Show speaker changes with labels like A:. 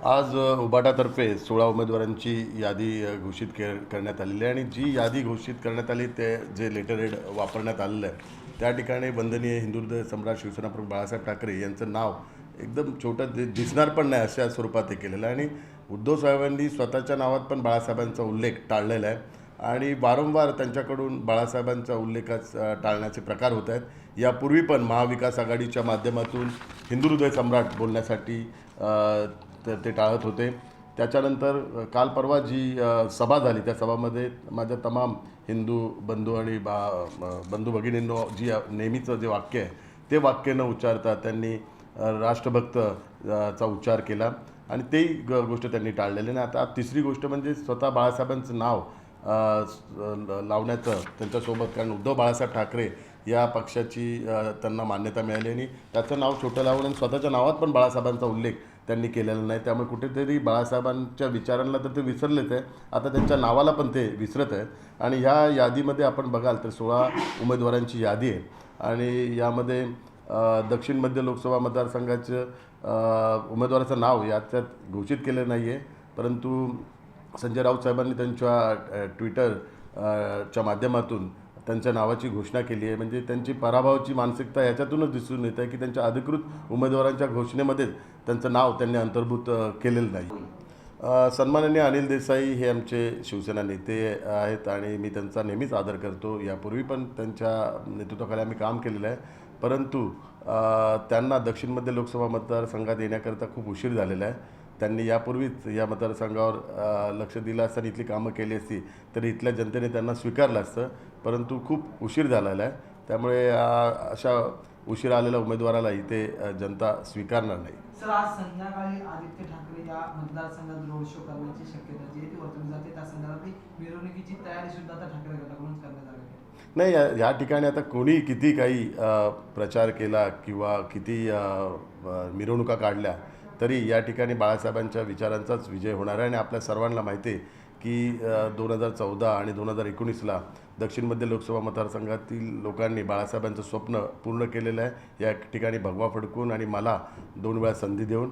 A: आज उबाटातर्फे सोळा उमेदवारांची यादी घोषित के करण्यात आलेली आहे. आणि जी यादी घोषित करण्यात आली ते जे लेटर हेड वापरण्यात आलेलं आहे त्या ठिकाणी वंदनीय हिंदू सम्राट शिवसेना प्रमुख बाळासाहेब ठाकरे यांचं नाव एकदम छोटं दि दिसणार पण नाही अशा स्वरूपात हे केलेलं आहे. आणि उद्धव साहेबांनी स्वतःच्या नावात पण बाळासाहेबांचा उल्लेख टाळलेला आहे. आणि वारंवार त्यांच्याकडून बाळासाहेबांचा उल्लेखाच टाळण्याचे प्रकार होत आहेत. यापूर्वी पण महाविकास आघाडीच्या माध्यमातून हिंदू हृदय सम्राट बोलण्यासाठी तर ते ते टाळत होते. त्याच्यानंतर काल परवा जी सभा झाली त्या सभामध्ये माझ्या तमाम हिंदू बंधू आणि बा बंधू भगिनींनो जी नेहमीचं जे वाक्य आहे ते वाक्य न उच्चारता त्यांनी राष्ट्रभक्त चा उच्चार केला आणि तेही गोष्ट त्यांनी टाळलेली आणि आता तिसरी गोष्ट म्हणजे स्वतः बाळासाहेबांचं नाव लावण्याचं त्यांच्यासोबत कारण उद्धव बाळासाहेब ठाकरे या पक्षाची त्यांना मान्यता मिळाली आणि त्याचं नाव छोटं लावून आणि स्वतःच्या नावात पण बाळासाहेबांचा उल्लेख त्यांनी केलेलं नाही. त्यामुळे कुठेतरी बाळासाहेबांच्या विचारांना तर ते विसरलेच आहे. आता त्यांच्या नावाला पण ते विसरत आहेत. आणि ह्या यादीमध्ये आपण बघाल तर सोळा उमेदवारांची यादी आहे. आणि यामध्ये दक्षिण मध्य लोकसभा मतदारसंघाचं उमेदवाराचं नाव यात त्यात घोषित केलं नाही आहे परंतु संजय राऊत साहेबांनी त्यांच्या ट्विटरच्या ट्विटर च्या माध्यमातून त्यांच्या नावाची घोषणा केली आहे. म्हणजे त्यांची पराभवाची मानसिकता याच्यातूनच दिसून येत आहे की त्यांच्या अधिकृत उमेदवारांच्या घोषणेमध्येच त्यांचं नाव त्यांनी अंतर्भूत केलेलं नाही. सन्माननीय अनिल देसाई हे आमचे शिवसेना नेते आहेत आणि मी त्यांचा नेहमीच आदर करतो. यापूर्वी पण त्यांच्या नेतृत्वाखाली आम्ही काम केलेलं आहे. परंतु त्यांना दक्षिणमध्ये लोकसभा मतदारसंघात येण्याकरता खूप उशीर झालेला आहे. त्यांनी यापूर्वीच या मतदारसंघावर लक्ष दिलं असतं आणि इथली कामं केली असती तर इथल्या जनतेने त्यांना स्वीकारलं असतं. परंतु खूप उशीर झालेला आहे. त्यामुळे अशा उशीर आलेल्या उमेदवाराला इथे जनता स्वीकारणार नाही.
B: सर आज संध्याकाळी आदित्य ठाकरे या मतदारसंघात रोड शो करण्याची शक्यता जी आहे ती वर्तवली जाते. त्या संदर्भातली मिरवणुकीची तयारी सुद्धा आता ठाकरे गटाकडूनच करण्यात आली
A: नाही या या ठिकाणी आता कोणी किती काही प्रचार केला किंवा किती मिरवणुका काढल्या तरी या ठिकाणी बाळासाहेबांच्या विचारांचाच विजय होणार आहे. आणि आपल्या सर्वांना माहिती आहे की दोन हजार चौदा आणि दोन हजार एकोणीसला दक्षिण मध्य लोकसभा मतदारसंघातील लोकांनी बाळासाहेबांचं स्वप्न पूर्ण केलेलं आहे. या ठिकाणी भगवा फडकून आणि मला दोन वेळा संधी देऊन